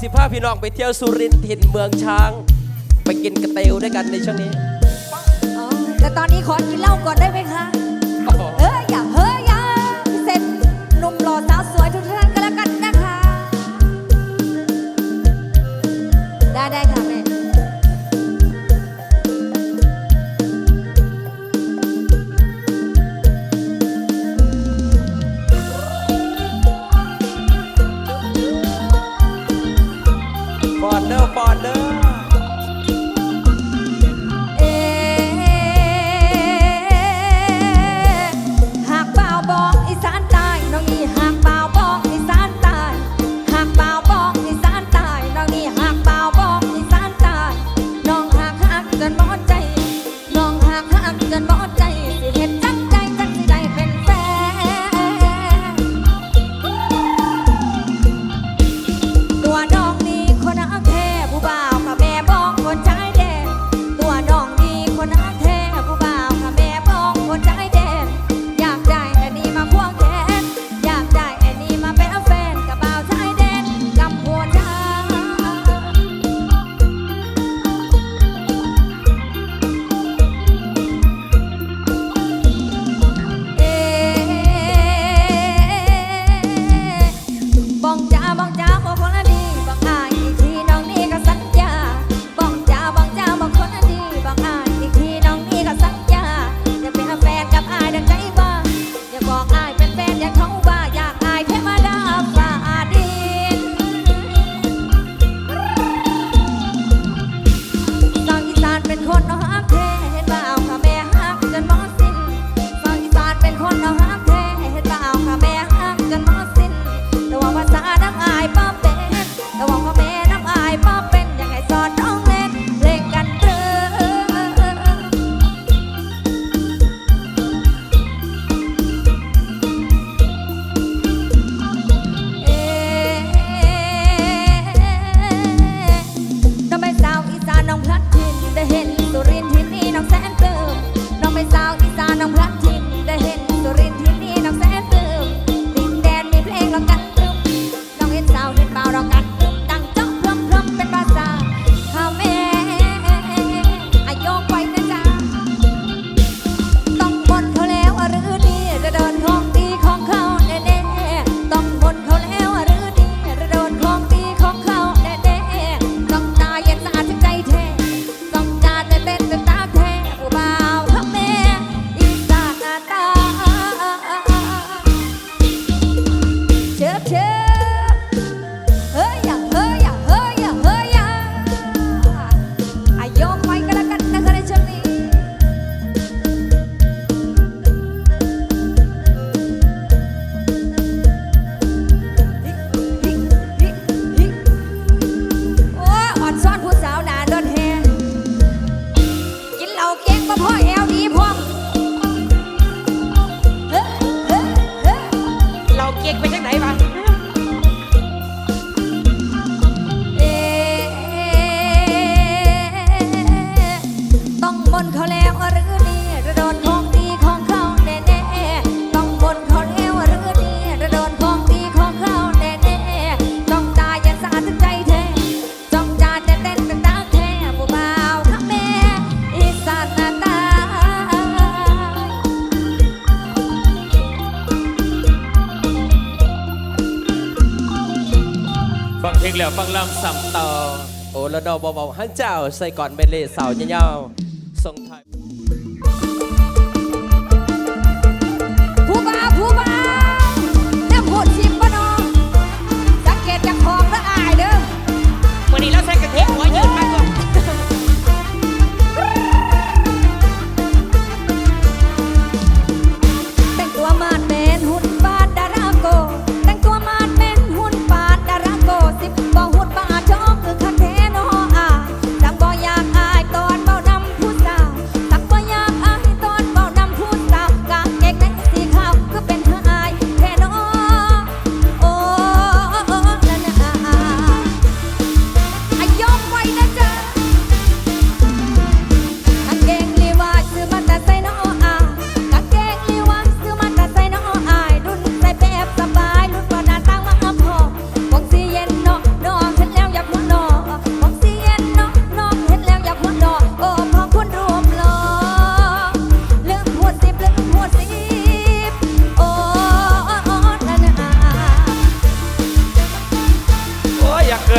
สิพาพี่น้องไปเที่ยวสุรินทร์ถิ่นเมืองช้าง ไปกินกระเตียวด้วยกันในช่วงนี้ แต่ตอนนี้ขอกินเหล้าก่อนได้ไหมคะ เ you're ดอกบ่บ่หันเจ้าใส่ก่อนเบลเล่เสาเยาว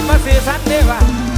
กิดมาสีสันเรียกว่า